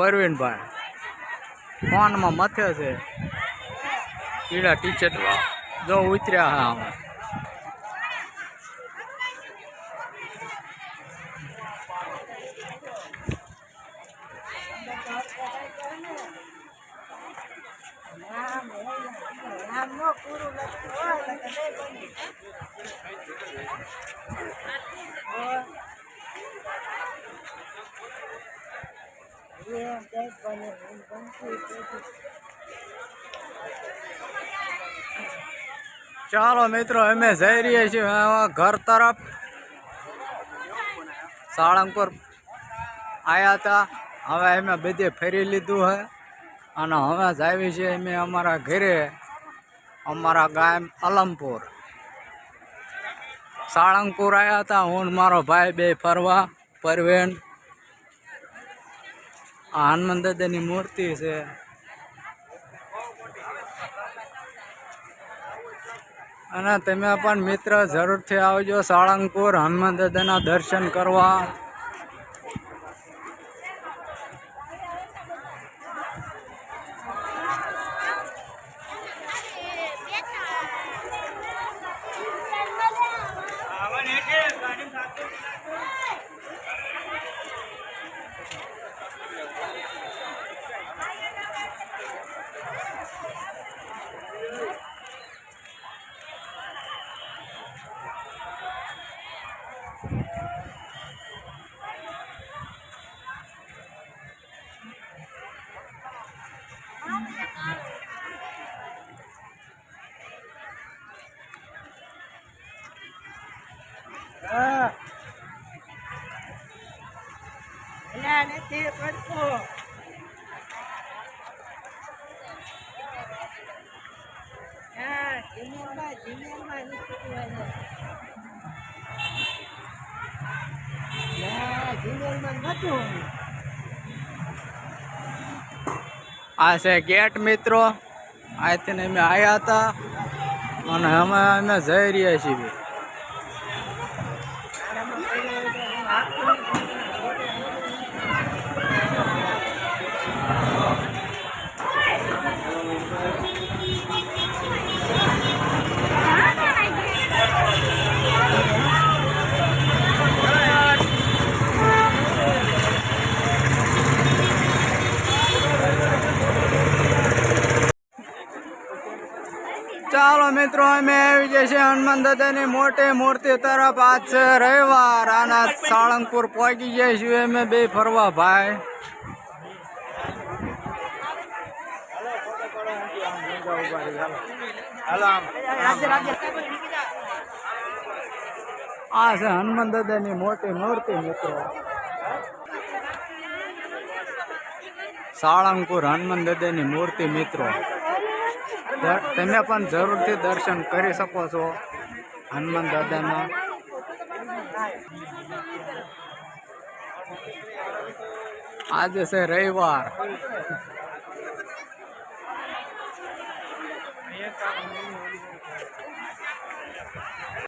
પરવીનભાઈ. ફોનમાં મથે છે. પીળા ટી શર્ટ જો ઉતર્યા હા અમે ચાલો મિત્રો, અમે જઈ રહ્યા છીએ ઘર તરફ. સાળંગપુર આવ્યા હતા. હવે અમે બધે ફેરી લીધું છે અને હવે જાવી છીએ અમે અમારા ઘરે, અમારા ગામ અલમપુર. સાળંગપુર આવ્યા હતા, હું મારો ભાઈ બે ફરવા, પરવેન. હનુમાન દાદાની મૂર્તિ છે. અને તમે પણ મિત્ર જરૂરથી આવજો સાળંગપુર હનુમાન દાદાના દર્શન કરવા. એલા નથી પડતો હા જીમેલમાં આ છે ગેટ મિત્રો. અહીંથી અમે આવ્યા હતા અને અમે અમે જઈ રહ્યા છીએ. ચાલો મિત્રો, અમે આવી જઈએ છીએ હનુમાન દાદાની મોટી મૂર્તિ તરફ. આજ છે રવિવાર, આના સાળંગપુર પહોંચી જાય છીએ અમે બે ફરવા ભાઈ. આ છે હનુમાન દાદાની મોટી મૂર્તિ મિત્રો. સાળંગપુર હનુમાન દાદાની મૂર્તિ મિત્રો. દર- તમે પણ જરૂરથી દર્શન કરી શકો છો હનુમાન દાદાના. આજે છે રવિવાર.